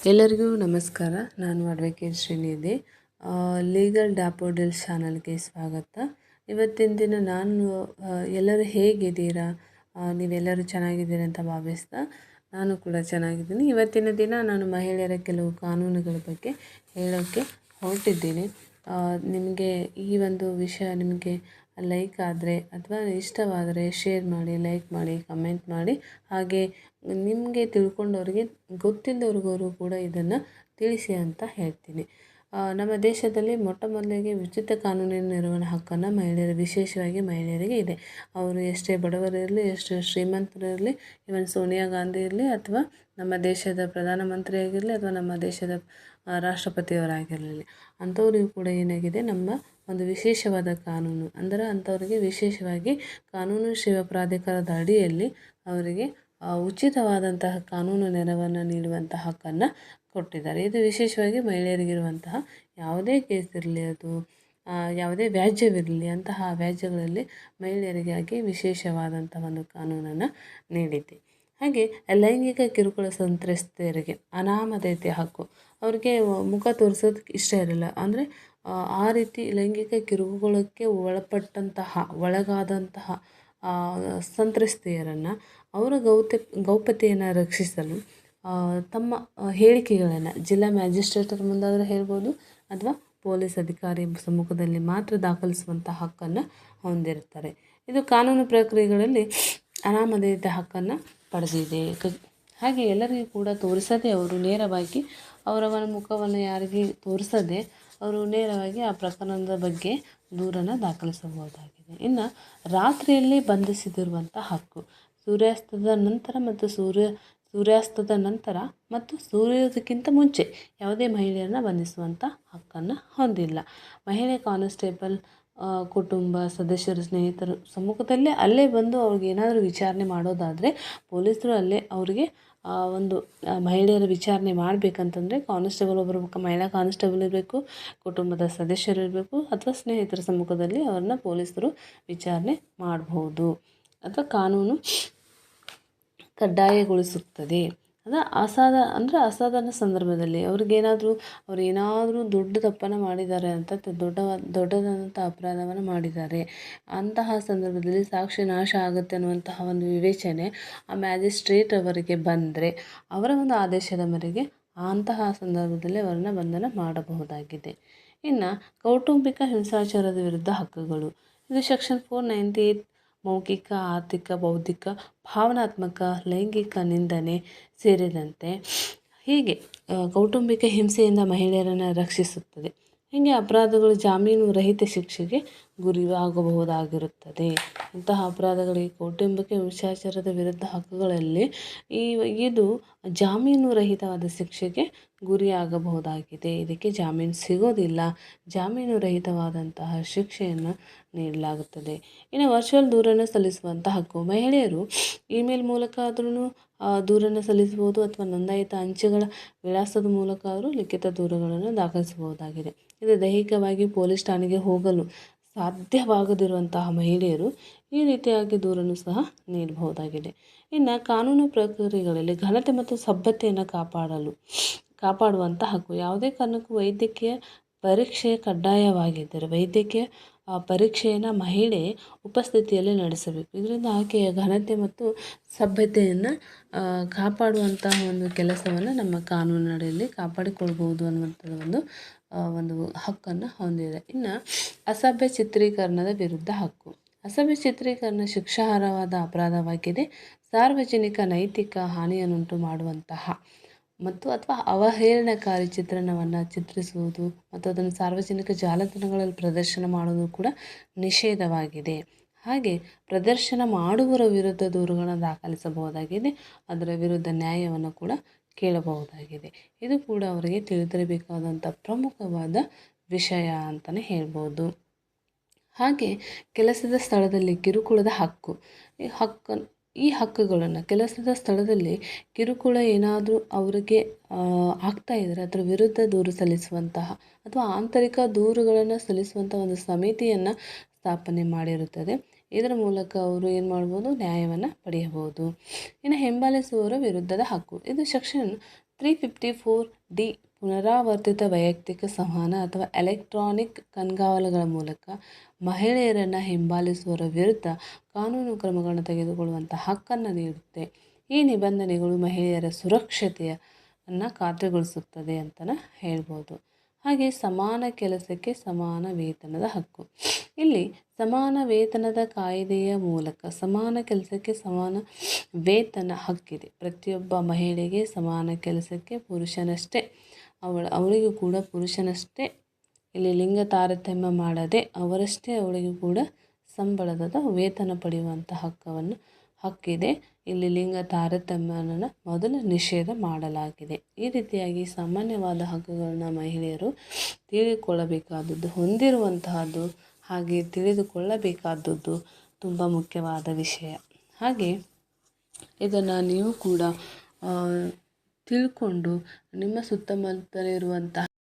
ಎಲ್ಲರಿಗೂ ನಮಸ್ಕಾರ. ನಾನು ಅಡ್ವೊಕೇಟ್ ಶ್ರೀನಿಧಿ. ಲೀಗಲ್ ಡ್ಯಾಪೋಡಿಲ್ಸ್ ಚಾನಲ್ಗೆ ಸ್ವಾಗತ. ಇವತ್ತಿನ ದಿನ ನಾನು ಎಲ್ಲರೂ ಹೇಗಿದ್ದೀರಾ? ನೀವೆಲ್ಲರೂ ಚೆನ್ನಾಗಿದ್ದೀರಿ ಅಂತ ಭಾವಿಸ್ತಾ ನಾನು ಕೂಡ ಚೆನ್ನಾಗಿದ್ದೀನಿ. ಇವತ್ತಿನ ದಿನ ನಾನು ಮಹಿಳೆಯರ ಕೆಲವು ಕಾನೂನುಗಳ ಬಗ್ಗೆ ಹೇಳೋಕ್ಕೆ ಹೊರಟಿದ್ದೀನಿ. ನಿಮಗೆ ಈ ಒಂದು ವಿಷಯ ನಿಮಗೆ ಲೈಕ್ ಆದರೆ ಅಥವಾ ಇಷ್ಟವಾದರೆ ಶೇರ್ ಮಾಡಿ ಲೈಕ್ ಮಾಡಿ ಕಮೆಂಟ್ ಮಾಡಿ. ಹಾಗೆ ನಿಮಗೆ ತಿಳ್ಕೊಂಡವ್ರಿಗೆ ಗೊತ್ತಿಲ್ಲದವ್ರಿಗೂ ಕೂಡ ಇದನ್ನು ತಿಳಿಸಿ ಅಂತ ಹೇಳ್ತೀನಿ. ನಮ್ಮ ದೇಶದಲ್ಲಿ ಮೊಟ್ಟ ಮೊದಲಿಗೆ ಉಚಿತ ಕಾನೂನಿನ ನಿರ್ವಹಣೆ ಹಕ್ಕನ್ನು ಮಹಿಳೆಯರು, ವಿಶೇಷವಾಗಿ ಮಹಿಳೆಯರಿಗೆ ಇದೆ. ಅವರು ಎಷ್ಟೇ ಬಡವರಿರಲಿ ಎಷ್ಟೇ ಶ್ರೀಮಂತರಿರಲಿ ಇವನ್ ಸೋನಿಯಾ ಗಾಂಧಿ ಇರಲಿ ಅಥವಾ ನಮ್ಮ ದೇಶದ ಪ್ರಧಾನಮಂತ್ರಿ ಆಗಿರಲಿ ಅಥವಾ ನಮ್ಮ ದೇಶದ ರಾಷ್ಟ್ರಪತಿಯವರಾಗಿರಲಿ. ಅಂಥವ್ರಿಗೂ ಕೂಡ ಏನಾಗಿದೆ, ನಮ್ಮ ಒಂದು ವಿಶೇಷವಾದ ಕಾನೂನು. ಅಂದರೆ ಅಂಥವರಿಗೆ ವಿಶೇಷವಾಗಿ ಕಾನೂನು ಸೇವಾ ಪ್ರಾಧಿಕಾರದ ಅಡಿಯಲ್ಲಿ ಅವರಿಗೆ ಉಚಿತವಾದಂತಹ ಕಾನೂನು ನೆರವನ್ನು ನೀಡುವಂತಹ ಹಕ್ಕನ್ನು ಕೊಟ್ಟಿದ್ದಾರೆ. ಇದು ವಿಶೇಷವಾಗಿ ಮಹಿಳೆಯರಿಗಿರುವಂತಹ ಯಾವುದೇ ಕೇಸ್ ಇರಲಿ, ಅದು ಯಾವುದೇ ವ್ಯಾಜ್ಯವಿರಲಿ, ಅಂತಹ ವ್ಯಾಜ್ಯಗಳಲ್ಲಿ ಮಹಿಳೆಯರಿಗಾಗಿ ವಿಶೇಷವಾದಂಥ ಒಂದು ಕಾನೂನನ್ನು ನೀಡಿದೆ. ಹಾಗೆ ಲೈಂಗಿಕ ಕಿರುಕುಳ ಸಂತ್ರಸ್ತೆಯರಿಗೆ ಅನಾಮಧೇಯತೆ ಹಕ್ಕು ಅವ್ರಿಗೆ ಮುಖ ತೋರಿಸೋದಕ್ಕೆ ಇಷ್ಟ ಇರಲ್ಲ. ಅಂದರೆ, ಆ ರೀತಿ ಲೈಂಗಿಕ ಕಿರುಕುಳಕ್ಕೆ ಒಳಪಟ್ಟಂತಹ, ಒಳಗಾದಂತಹ ಸಂತ್ರಸ್ತೆಯರನ್ನು ಅವರ ಗೌತೆ, ಗೌಪ್ಯತೆಯನ್ನು ರಕ್ಷಿಸಲು ತಮ್ಮ ಹೇಳಿಕೆಗಳನ್ನು ಜಿಲ್ಲಾ ಮ್ಯಾಜಿಸ್ಟ್ರೇಟರ್ ಮುಂದಾದರೂ ಹೇಳ್ಬೋದು, ಅಥವಾ ಪೊಲೀಸ್ ಅಧಿಕಾರಿ ಸಮ್ಮುಖದಲ್ಲಿ ಮಾತ್ರ ದಾಖಲಿಸುವಂಥ ಹಕ್ಕನ್ನು ಹೊಂದಿರುತ್ತಾರೆ. ಇದು ಕಾನೂನು ಪ್ರಕ್ರಿಯೆಗಳಲ್ಲಿ ಅನಾಮಧೇಯತೆ ಹಕ್ಕನ್ನು ಪಡೆದಿದೆ. ಹಾಗೆ ಎಲ್ಲರಿಗೂ ಕೂಡ ತೋರಿಸದೆ ಅವರು ನೇರವಾಗಿ ಅವರ ಒಂದು ಮುಖವನ್ನು ಯಾರಿಗೆ ತೋರಿಸದೆ ಅವರು ನೇರವಾಗಿ ಆ ಪ್ರಕರಣದ ಬಗ್ಗೆ ದೂರನ್ನು ದಾಖಲಿಸಬಹುದಾಗಿದೆ. ಇನ್ನು ರಾತ್ರಿಯಲ್ಲಿ ಬಂಧಿಸಿದಿರುವಂಥ ಹಕ್ಕು ಸೂರ್ಯಾಸ್ತದ ನಂತರ ಮತ್ತು ಸೂರ್ಯ, ಸೂರ್ಯಾಸ್ತದ ನಂತರ ಮತ್ತು ಸೂರ್ಯೋದಕ್ಕಿಂತ ಮುಂಚೆ ಯಾವುದೇ ಮಹಿಳೆಯರನ್ನು ಬಂಧಿಸುವಂಥ ಹಕ್ಕನ್ನು ಹೊಂದಿಲ್ಲ. ಮಹಿಳೆ ಕಾನ್ಸ್ಟೇಬಲ್ ಕುಟುಂಬ, ಸದಸ್ಯರು, ಸ್ನೇಹಿತರು ಸಮ್ಮುಖದಲ್ಲೇ ಅಲ್ಲೇ ಬಂದು ಅವ್ರಿಗೆ ಏನಾದರೂ ವಿಚಾರಣೆ ಮಾಡೋದಾದರೆ ಪೊಲೀಸರು ಅಲ್ಲೇ ಅವರಿಗೆ ಒಂದು ಮಹಿಳೆಯರ ವಿಚಾರಣೆ ಮಾಡಬೇಕಂತಂದರೆ ಕಾನ್ಸ್ಟೇಬಲ್ ಒಬ್ಬರ ಮುಖ, ಮಹಿಳಾ ಕಾನ್ಸ್ಟೇಬಲ್ ಇರಬೇಕು, ಕುಟುಂಬದ ಸದಸ್ಯರು ಇರಬೇಕು, ಅಥವಾ ಸ್ನೇಹಿತರ ಸಮ್ಮುಖದಲ್ಲಿ ಅವ್ರನ್ನ ಪೊಲೀಸರು ವಿಚಾರಣೆ ಮಾಡಬಹುದು ಅಥವಾ ಕಾನೂನು ಕಡ್ಡಾಯಗೊಳಿಸುತ್ತದೆ. ಅಂದರೆ ಅಸಾಧ ಅಂದರೆ ಅಸಾಧಾರಣ ಸಂದರ್ಭದಲ್ಲಿ ಅವ್ರಿಗೇನಾದರೂ ಅವ್ರು ಏನಾದರೂ ದೊಡ್ಡ ತಪ್ಪನ್ನು ಮಾಡಿದ್ದಾರೆ ಅಂತ ದೊಡ್ಡ ದೊಡ್ಡದಾದಂಥ ಅಪರಾಧವನ್ನು ಮಾಡಿದ್ದಾರೆ. ಅಂತಹ ಸಂದರ್ಭದಲ್ಲಿ ಸಾಕ್ಷಿ ನಾಶ ಆಗುತ್ತೆ ಅನ್ನುವಂತಹ ಒಂದು ವಿವೇಚನೆ ಆ ಮ್ಯಾಜಿಸ್ಟ್ರೇಟ್ ಅವರಿಗೆ ಬಂದರೆ, ಅವರ ಒಂದು ಆದೇಶದ ಮೇರೆಗೆ ಅಂತಹ ಸಂದರ್ಭದಲ್ಲಿ ಅವರನ್ನು ಬಂಧನ ಮಾಡಬಹುದಾಗಿದೆ. ಇನ್ನು ಕೌಟುಂಬಿಕ ಹಿಂಸಾಚಾರದ ವಿರುದ್ಧ ಹಕ್ಕುಗಳು. ಇದು ಸೆಕ್ಷನ್ ಫೋರ್ ನೈಂಟಿ ಏಯ್ಟ್ ಮೌಖಿಕ, ಆರ್ಥಿಕ, ಬೌದ್ಧಿಕ, ಭಾವನಾತ್ಮಕ, ಲೈಂಗಿಕ ನಿಂದನೆ ಸೇರಿದಂತೆ ಹೀಗೆ ಕೌಟುಂಬಿಕ ಹಿಂಸೆಯಿಂದ ಮಹಿಳೆಯರನ್ನು ರಕ್ಷಿಸುತ್ತದೆ. ಹೀಗೆ ಅಪರಾಧಗಳು ಜಾಮೀನು ರಹಿತ ಶಿಕ್ಷೆಗೆ ಗುರಿಯಾಗಬಹುದಾಗಿರುತ್ತದೆ. ಇಂತಹ ಅಪರಾಧಗಳಿಗೆ ಕೌಟುಂಬಿಕ ಹಿಂಸಾಚಾರದ ವಿರುದ್ಧ ಹಕ್ಕುಗಳಲ್ಲಿ ಈ ಇದು ಜಾಮೀನು ರಹಿತವಾದ ಶಿಕ್ಷೆಗೆ ಗುರಿಯಾಗಬಹುದಾಗಿದೆ. ಇದಕ್ಕೆ ಜಾಮೀನು ಸಿಗೋದಿಲ್ಲ. ಜಾಮೀನು ರಹಿತವಾದಂತಹ ಶಿಕ್ಷೆಯನ್ನು ನೀಡಲಾಗುತ್ತದೆ. ಇನ್ನು ವರ್ಚುವಲ್ ದೂರನ್ನು ಸಲ್ಲಿಸುವಂಥ ಹಕ್ಕು ಮಹಿಳೆಯರು ಇಮೇಲ್ ಮೂಲಕ ಆದ್ರೂ ದೂರನ್ನು ಸಲ್ಲಿಸಬಹುದು ಅಥವಾ ನೋಂದಾಯಿತ ಅಂಚೆಗಳ ವಿಳಾಸದ ಮೂಲಕ ಆದರೂ ಲಿಖಿತ ದೂರುಗಳನ್ನು ದಾಖಲಿಸಬಹುದಾಗಿದೆ. ಇದು ದೈಹಿಕವಾಗಿ ಪೊಲೀಸ್ ಠಾಣೆಗೆ ಹೋಗಲು ಸಾಧ್ಯವಾಗದಿರುವಂತಹ ಮಹಿಳೆಯರು ಈ ರೀತಿಯಾಗಿ ದೂರನ್ನು ಸಹ ನೀಡಬಹುದಾಗಿದೆ. ಇನ್ನು ಕಾನೂನು ಪ್ರಕ್ರಿಯೆಗಳಲ್ಲಿ ಘನತೆ ಮತ್ತು ಸಭ್ಯತೆಯನ್ನು ಕಾಪಾಡಲು ಕಾಪಾಡುವಂಥ ಹಕ್ಕು, ಯಾವುದೇ ಕಾರಣಕ್ಕೂ ವೈದ್ಯಕೀಯ ಪರೀಕ್ಷೆ ಕಡ್ಡಾಯವಾಗಿದ್ದರೆ ವೈದ್ಯಕೀಯ ಪರೀಕ್ಷೆಯನ್ನು ಮಹಿಳೆ ಉಪಸ್ಥಿತಿಯಲ್ಲಿ ನಡೆಸಬೇಕು. ಇದರಿಂದ ಆಕೆಯ ಘನತೆ ಮತ್ತು ಸಭ್ಯತೆಯನ್ನು ಕಾಪಾಡುವಂತಹ ಒಂದು ಕೆಲಸವನ್ನು ನಮ್ಮ ಕಾನೂನಿನಡಿಯಲ್ಲಿ ಕಾಪಾಡಿಕೊಳ್ಬೋದು ಅನ್ನುವಂಥದ್ದು ಒಂದು ಒಂದು ಹಕ್ಕನ್ನು ಹೊಂದಿದೆ. ಇನ್ನು ಅಸಭ್ಯ ಚಿತ್ರೀಕರಣದ ವಿರುದ್ಧ ಹಕ್ಕು. ಅಸಭ್ಯ ಚಿತ್ರೀಕರಣ ಶಿಕ್ಷಾರ್ಹವಾದ ಅಪರಾಧವಾಗಿದೆ. ಸಾರ್ವಜನಿಕ ನೈತಿಕ ಹಾನಿಯನ್ನುಂಟು ಮಾಡುವಂತಹ ಮತ್ತು ಅಥವಾ ಅವಹೇಳನಕಾರಿ ಚಿತ್ರಣವನ್ನು ಚಿತ್ರಿಸುವುದು ಮತ್ತು ಅದನ್ನು ಸಾರ್ವಜನಿಕ ಜಾಲತಾಣಗಳಲ್ಲಿ ಪ್ರದರ್ಶನ ಮಾಡುವುದು ಕೂಡ ನಿಷೇಧವಾಗಿದೆ. ಹಾಗೆ ಪ್ರದರ್ಶನ ಮಾಡುವರ ವಿರುದ್ಧ ದೂರುಗಳನ್ನು ದಾಖಲಿಸಬಹುದಾಗಿದೆ. ಅದರ ವಿರುದ್ಧ ನ್ಯಾಯವನ್ನು ಕೂಡ ಕೇಳಬಹುದಾಗಿದೆ. ಇದು ಕೂಡ ಅವರಿಗೆ ತಿಳಿದಿರಬೇಕಾದಂಥ ಪ್ರಮುಖವಾದ ವಿಷಯ ಅಂತಲೇ ಹೇಳ್ಬೋದು. ಹಾಗೆ ಕೆಲಸದ ಸ್ಥಳದಲ್ಲಿ ಕಿರುಕುಳದ ಹಕ್ಕು. ಈ ಹಕ್ಕು, ಈ ಹಕ್ಕುಗಳನ್ನು ಕೆಲಸದ ಸ್ಥಳದಲ್ಲಿ ಕಿರುಕುಳ ಏನಾದರೂ ಅವರಿಗೆ ಆಗ್ತಾ ಇದ್ದರೆ ಅದರ ವಿರುದ್ಧ ದೂರು ಸಲ್ಲಿಸುವಂತಹ ಅಥವಾ ಆಂತರಿಕ ದೂರುಗಳನ್ನು ಸಲ್ಲಿಸುವಂಥ ಒಂದು ಸಮಿತಿಯನ್ನು ಸ್ಥಾಪನೆ ಮಾಡಿರುತ್ತದೆ. ಇದರ ಮೂಲಕ ಅವರು ಏನು ಮಾಡ್ಬೋದು, ನ್ಯಾಯವನ್ನು ಪಡೆಯಬಹುದು. ಇನ್ನು ಹಿಂಬಾಲಿಸುವವರ ವಿರುದ್ಧದ ಹಕ್ಕು. ಇದು section three fifty four D ಪುನರಾವರ್ತಿತ ವೈಯಕ್ತಿಕ ಸಂವಹನ ಅಥವಾ ಎಲೆಕ್ಟ್ರಾನಿಕ್ ಕಣ್ಗಾವಲುಗಳ ಮೂಲಕ ಮಹಿಳೆಯರನ್ನು ಹಿಂಬಾಲಿಸುವವರ ವಿರುದ್ಧ ಕಾನೂನು ಕ್ರಮಗಳನ್ನು ತೆಗೆದುಕೊಳ್ಳುವಂಥ ಹಕ್ಕನ್ನು ನೀಡುತ್ತೆ. ಈ ನಿಬಂಧನೆಗಳು ಮಹಿಳೆಯರ ಸುರಕ್ಷತೆಯನ್ನು ಖಾತ್ರಿಗೊಳಿಸುತ್ತದೆ ಅಂತಲೇ ಹೇಳ್ಬೋದು. ಹಾಗೆ ಸಮಾನ ಕೆಲಸಕ್ಕೆ ಸಮಾನ ವೇತನದ ಹಕ್ಕು. ಇಲ್ಲಿ ಸಮಾನ ವೇತನದ ಕಾಯ್ದೆಯ ಮೂಲಕ ಸಮಾನ ಕೆಲಸಕ್ಕೆ ಸಮಾನ ವೇತನ ಹಕ್ಕಿದೆ. ಪ್ರತಿಯೊಬ್ಬ ಮಹಿಳೆಗೆ ಸಮಾನ ಕೆಲಸಕ್ಕೆ ಪುರುಷನಷ್ಟೇ. ಅವಳ, ಅವಳಿಗೂ ಕೂಡ ಪುರುಷನಷ್ಟೇ. ಇಲ್ಲಿ ಲಿಂಗ ತಾರತಮ್ಯ ಮಾಡದೆ ಅವರಷ್ಟೇ ಅವಳಿಗೂ ಕೂಡ ಸಂಬಳದ ವೇತನ ಪಡೆಯುವಂಥ ಹಕ್ಕವನ್ನು, ಹಕ್ಕಿದೆ. ಇಲ್ಲಿ ಲಿಂಗ ತಾರತಮ್ಯನ ಮೊದಲು ನಿಷೇಧ ಮಾಡಲಾಗಿದೆ. ಈ ರೀತಿಯಾಗಿ ಸಾಮಾನ್ಯವಾದ ಹಕ್ಕುಗಳನ್ನ ಮಹಿಳೆಯರು ತಿಳಿದುಕೊಳ್ಳಬೇಕಾದದ್ದು ಹೊಂದಿರುವಂತಹದ್ದು ಹಾಗೆ ತಿಳಿದುಕೊಳ್ಳಬೇಕಾದದ್ದು ತುಂಬ ಮುಖ್ಯವಾದ ವಿಷಯ. ಹಾಗೆ ಇದನ್ನು ನೀವು ಕೂಡ ತಿಳ್ಕೊಂಡು ನಿಮ್ಮ ಸುತ್ತಮುತ್ತಲಿರುವಂತಹ